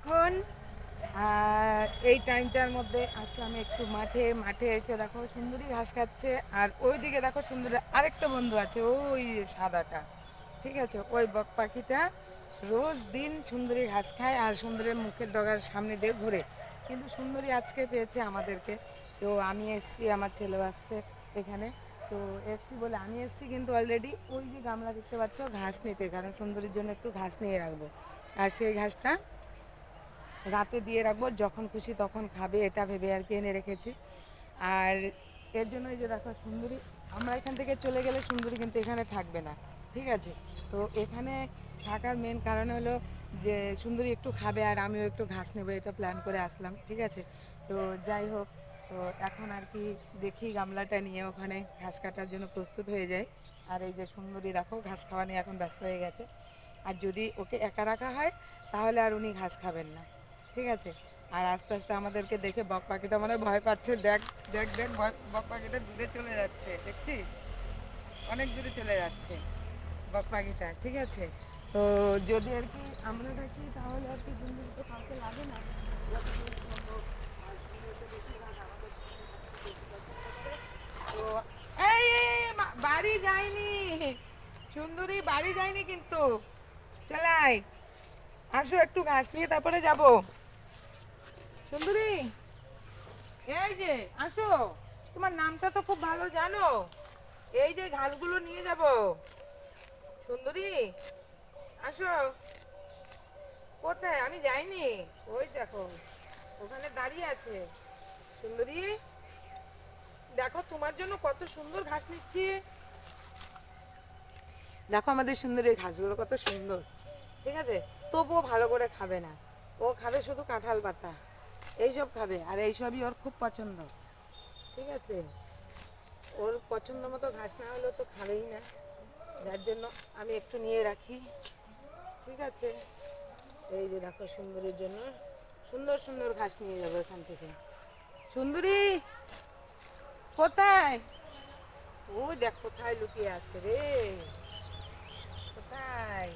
এখন এই টাইমটার মধ্যে আসলাম একটু মাঠে মাঠে এসে দেখো সুন্দরী ঘাস খাচ্ছে, আর ওইদিকে দেখো সুন্দরী আরেকটা বন্ধু আছে, ওই সাদাটা, ঠিক আছে? ওই বক পাখিটা রোজ দিন সুন্দরী ঘাস খায় আর সুন্দরের মুখের ডগার সামনে দিয়ে ঘুরে। কিন্তু সুন্দরী আজকে পেয়েছে আমাদেরকে। তো আমি এসছি, আমার ছেলে আসছে এখানে। তো এসছি বলে আমি এসছি কিন্তু অলরেডি ওই যে গামলা দেখতে পাচ্ছ, ঘাস নিতে, কারণ সুন্দরীর জন্য একটু ঘাস নিয়ে রাখব। আর সেই ঘাসটা রাতে দিয়ে রাখব, যখন খুশি তখন খাবে, এটা ভেবে আর কি এনে রেখেছি। আর এর জন্য এই যে দেখো সুন্দরী, আমরা এখান থেকে চলে গেলে সুন্দরী কিন্তু এখানে থাকবে না, ঠিক আছে? তো এখানে থাকার মেন কারণ হলো যে সুন্দরী একটু খাবে আর আমিও একটু ঘাস নেব, এটা প্ল্যান করে আসলাম, ঠিক আছে? তো যাই হোক, তো এখন আর কি দেখি গামলাটা নিয়ে ওখানে ঘাস কাটার জন্য প্রস্তুত হয়ে যায় আর এই যে সুন্দরী রাখো ঘাস খাওয়া নিয়ে এখন ব্যস্ত হয়ে গেছে। আর যদি ওকে একা রাখা হয়, তাহলে আর উনি ঘাস খাবেন না। ঠিক আছে? আর আস্তে আস্তে আমাদেরকে দেখে বক পাখিটা মানে ভয় পাচ্ছে। দেখ দেখ দেখ বক- পাখিটা দূরে চলে যাচ্ছে, দেখছিস? অনেক দূরে চলে যাচ্ছে বক পাখিটা, ঠিক আছে? তো যদি আর কি আমরা থাকি তাহলে আর কি সুন্দর তো কাউকে লাগে না। বাড়ি যায়নি সুন্দরী বাড়ি যায়নি কিন্তু। চলাই আসো একটু ঘাস নিয়ে, তারপরে যাব। সুন্দরী, এই যে, আসো। তোমার নামটা তো খুব ভালো জানো। এই যে ঘাসগুলো নিয়ে যাব। সুন্দরী, আসো। কোথায়? আমি যাইনি। ওই দেখো, ওখানে দাঁড়িয়ে আছে। সুন্দরী, দেখো তোমার জন্য কত সুন্দর ঘাস নিচ্ছি। দেখো আমাদের সুন্দরী ঘাসগুলো কত সুন্দর। ঠিক আছে? তবুও ভালো করে খাবে না। ও খাবে শুধু কাঁঠাল পাতা। এইসব খাবে, আর এইসবই ওর খুব পছন্দ। ঠিক আছে? ওর পছন্দ মতো ঘাস না হলেও তো খাবেই না। যার জন্য আমি একটু নিয়ে রাখি। ঠিক আছে? এই যে দেখো সুন্দরীর জন্য সুন্দর সুন্দর ঘাস নিয়ে যাব এখান থেকে। সুন্দরী, কোথায়? ও দেখ, কোথায় লুকিয়ে আছে রে। কোথায়?